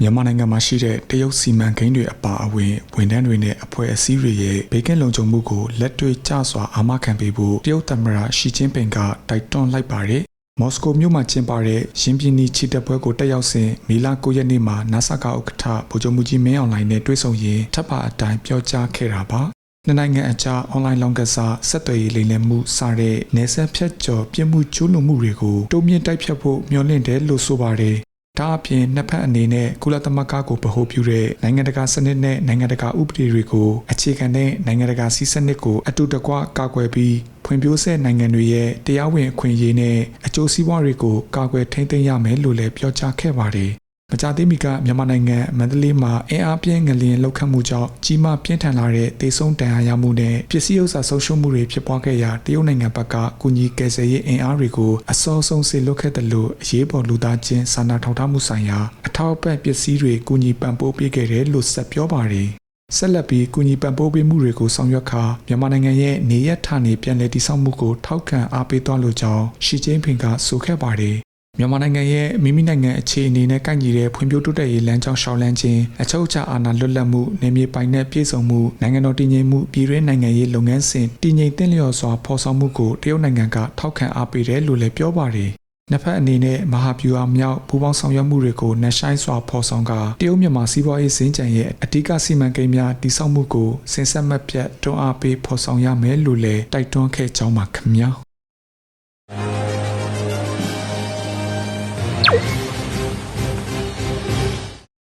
မြန်မာနိုင်ငံမှာရှိတဲ့တရုတ်စီမံကိန်းတွေအပါအဝင်ဝန်ထမ်းတွေနဲ့အဖွဲ့အစည်းတွေရဲ့ဘေးကင်းလုံခြုံမှုကိုလက်တွေ့ကျစွာအာမခံပေးဖို့တရုတ်သမ္မတရှီကျင်းပင်ကတိုက်တွန်းလိုက်ပါတယ်။မော်စကိုမြို့မှာကျင်းပတဲ့ရင်ပြည်နီချီတက်ပွဲကိုတက်ရောက်စဉ်မီလာ9ရက်နေ့မှာ NASA ကဥက္ကဋ္ဌဗိုလ်ချုပ်မှုကြီးမင်းအောင်လှိုင်နဲ့တွေ့ဆုံရင်းထပ်ပါအတိုင်းပြောကြားခဲ့တာပါ။နှစ်နိုင်ငံအကြားအွန်လိုင်းလောင်းကစားဆက်သွယ်ရေးလိမ်လည်မှုစတဲ့နေဆက်ဖြတ်ကျော်ပြစ်မှုကျူးလွန်မှုတွေကိုတိုးမြင့်တိုက်ဖြတ်ဖို့မျှော်လင့်တယ်လို့ဆိုပါတယ်။ ဒါအပြင်နှစ်ဖက်အနေနဲ့ကုလသမဂ္ဂကိုဗဟိုပြုတဲ့နိုင်ငံတကာစနစ်နဲ့နိုင်ငံတကာဥပဒေတွေကိုအခြေခံတဲ့နိုင်ငံတကာစီးစနစ်ကိုအတူတကွကာကွယ်ပြီးဖွံ့ဖြိုးဆဲနိုင်ငံတွေရဲ့တရားဝင်အခွင့်အရေးနဲ့အကျိုးစီးပွားတွေကိုကာကွယ်ထိန်းသိမ်းရမယ်လို့လည်းပြောကြားခဲ့ပါတယ်။ မကြသေးမီကမြန်မာနိုင်ငံမန္တလေးမှာအင်အားပြင်းငလျင်လောက်ခတ်မှုကြောင့်ကြီးမားပြင်းထန်လာတဲ့ဒေဆုံးတန်ရာရမှုနဲ့ပစ္စည်းဥစ္စာဆုံးရှုံးမှုတွေဖြစ်ပွားခဲ့ရာတရုတ်နိုင်ငံဘက်ကကုညီကယ်ဆယ်ရေးအင်အားတွေကိုအစောဆုံးစေလွှတ်ခဲ့တယ်လို့အရေးပေါ်လူသားချင်းစာနာထောက်ထားမှုဆိုင်ရာအထောက်အပံ့ပစ္စည်းတွေကုညီပံ့ပိုးပေးခဲ့တယ်လို့ဆက်ပြောပါတယ်ဆက်လက်ပြီးကုညီပံ့ပိုးပေးမှုတွေကိုဆောင်ရွက်ခါမြန်မာနိုင်ငံရဲ့နေရဌာနေပြန်လည်တည်ဆောက်မှုကိုထောက်ခံအားပေးသွားလိုကြောင်းရှီကျင်းဖင်ကဆိုခဲ့ပါတယ် မြန်မာနိုင်ငံရဲ့မိမိနိုင်ငံအခြေအနေနဲ့ကိုက်ညီတဲ့ဖွံ့ဖြိုးတိုးတက်ရေးလမ်းကြောင်းရှောင်လန်းခြင်းအချုပ်အခြာအာဏာလွတ်လပ်မှုနေမြေပိုင်နဲ့ပြည်စုံမှုနိုင်ငံတော်တည်ငြိမ်မှုပြည်တွင်းနိုင်ငံရေးလုပ်ငန်းစဉ်တည်ငြိမ်သင့်လျော်စွာဖော်ဆောင်မှုကိုတရုတ်နိုင်ငံကထောက်ခံအားပေးတယ်လို့လည်းပြောပါတယ်နှစ်ဖက်အနေနဲ့မဟာဗျူဟာမြောက်ပူးပေါင်းဆောင်ရွက်မှုတွေကိုနှဆိုင်စွာဖော်ဆောင်ကာတရုတ်မြန်မာစီးပွားရေးစင်ကြံရဲ့အဓိကစီမံကိန်းများတည်ဆောက်မှုကိုစင်ဆက်မပြတ်တွန်းအားပေးဖော်ဆောင်ရမယ်လို့လည်းတိုက်တွန်းခဲ့ကြောင်းပါခင်ဗျာ you